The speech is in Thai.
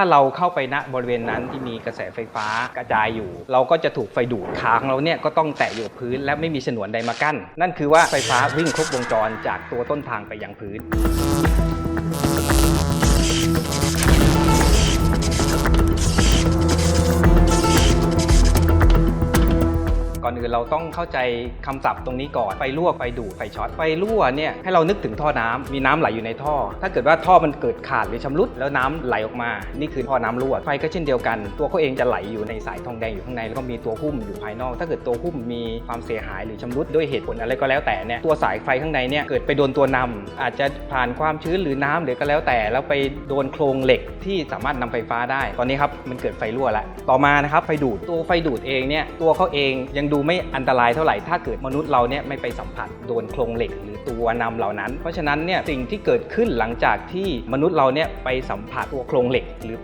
ถ้าเราเข้าไปณบริเวณนั้นที่มีกระแสไฟฟ้ากระจายอยู่ เราก็จะถูกไฟดูดขาของเราเนี่ยก็ต้องแตะอยู่พื้นและไม่มีฉนวนใดมากั้น นั่นคือว่าไฟฟ้าวิ่งครบวงจรจากตัวต้นทางไปยังพื้น ก่อนอื่นเราต้องเข้าใจคำศัพท์ตรงนี้ก่อน ไฟรั่วไฟดูดไฟช็อต ไฟรั่วเนี่ยให้เรานึกถึงท่อน้ำมีน้ำไหลอยู่ในท่อ ถ้าเกิดว่าท่อมันเกิดขาดหรือชำรุดแล้วน้ำไหลออกมา นี่คือท่อน้ำรั่ว ไฟก็เช่นเดียวกัน ตัวเขาเองจะไหลอยู่ในสายทองแดงอยู่ข้างในแล้วก็มีตัวหุ้มอยู่ภายนอก ถ้าเกิดตัวหุ้มมีความเสียหายหรือชำรุดด้วยเหตุผลอะไรก็แล้วแต่เนี่ยตัวสายไฟข้างในเนี่ยเกิดไปโดนตัวนำอาจจะผ่านความชื้นหรือน้ำหรือก็แล้วแต่แล้วไปโดนโครงเหล็กที่สามารถนำไฟฟ้าได้ ตอนนี้ครับมันเกิดไฟรั่วแล้วต่อมานะครับไฟดูดตัวไฟดูดเองเนี่ยตัวเขาเองยังดูไม่อันตรายเท่าไหร่ถ้าเกิดมนุษย์เราเนี่ยไม่ไปสัมผัสโดนโครงเหล็ก หรือตัวนำเหล่านั้น เพราะฉะนั้นเนี่ยสิ่งที่เกิดขึ้นหลังจากที่มนุษย์เราเนี่ยไปสัมผัสตัวโครงเหล็กหรือ